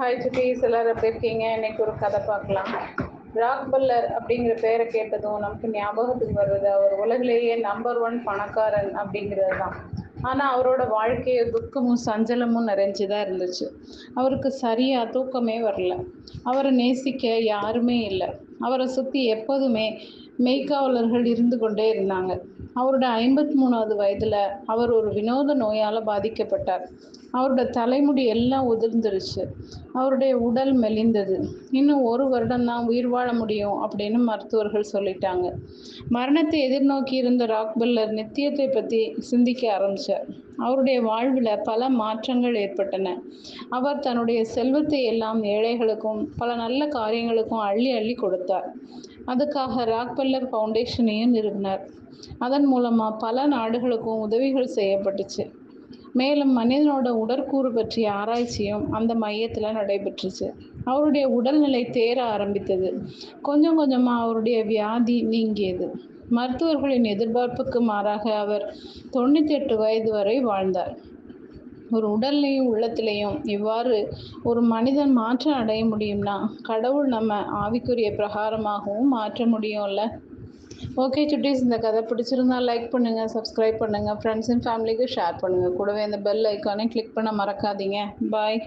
Hi சுட்டீஸ் எல்லாரும் எப்படி இருக்கீங்க? இன்னைக்கு ஒரு கதை பார்க்கலாம். ராக் பல்லர் அப்படிங்கிற பேரை கேட்டதும் நமக்கு ஞாபகத்துக்கு வர்றது அவர் உலகிலேயே நம்பர் ஒன் பணக்காரன் அப்படிங்கிறது தான். ஆனால் அவரோட வாழ்க்கையை துக்கமும் சஞ்சலமும் நிறைஞ்சுதான் இருந்துச்சு. அவருக்கு சரியாக தூக்கமே வரல. அவரை நேசிக்க யாருமே இல்லை. அவரை சுற்றி எப்போதுமே மெய்க்காவலர்கள் இருந்து கொண்டே இருந்தாங்க. அவரோட ஐம்பத்தி மூணாவது வயதில் அவர் ஒரு வினோத நோயால் பாதிக்கப்பட்டார். அவரோட தலைமுடி எல்லாம் உதிர்ந்துருச்சு. அவருடைய உடல் மெலிந்தது. இன்னும் ஒரு வருடம் தான் உயிர் வாழ முடியும் அப்படின்னு மருத்துவர்கள் சொல்லிட்டாங்க. மரணத்தை எதிர்நோக்கி இருந்த ராக்பெல்லர் நித்தியத்தை பற்றி சிந்திக்க ஆரம்பித்தார் அவருடைய வாழ்வில் பல மாற்றங்கள் ஏற்பட்டன. அவர் தன்னுடைய செல்வத்தை எல்லாம் ஏழைகளுக்கும் பல நல்ல காரியங்களுக்கும் அள்ளி அள்ளி கொடுத்தார். கொடுத்தார். அதுக்காக ராக்பெல்லர் ஃபவுண்டேஷனையும் நிறுவினார். அதன் மூலமாக பல நாடுகளுக்கும் உதவிகள் செய்யப்பட்டுச்சு. மேலும் மனிதனோட உடற்கூறு பற்றிய ஆராய்ச்சியும் அந்த மையத்தில் நடைபெற்றுச்சு. அவருடைய உடல்நிலை தேர ஆரம்பித்தது. கொஞ்சம் கொஞ்சமாக அவருடைய வியாதி நீங்கியது. மருத்துவர்களின் எதிர்பார்ப்புக்கு மாறாக அவர் தொண்ணூற்றி எட்டு வயது வரை வாழ்ந்தார். ஒரு உடல்லையும் உள்ளத்திலையும் இவ்வாறு ஒரு மனிதன் மாற்றம் அடைய முடியும்னா கடவுள் நம்ம ஆவிக்குரிய பிரகாரமாகவும் மாற்ற முடியும்ல? ஓகே சுட்டீஸ் இந்த கதை பிடிச்சிருந்தா லைக் பண்ணுங்கள் சப்ஸ்கிரைப் பண்ணுங்கள் ஃப்ரெண்ட்ஸ் அண்ட் ஃபேமிலிக்கு ஷேர் பண்ணுங்கள் கூடவே இந்த பெல் ஐக்கானே கிளிக் பண்ண மறக்காதீங்க. பாய்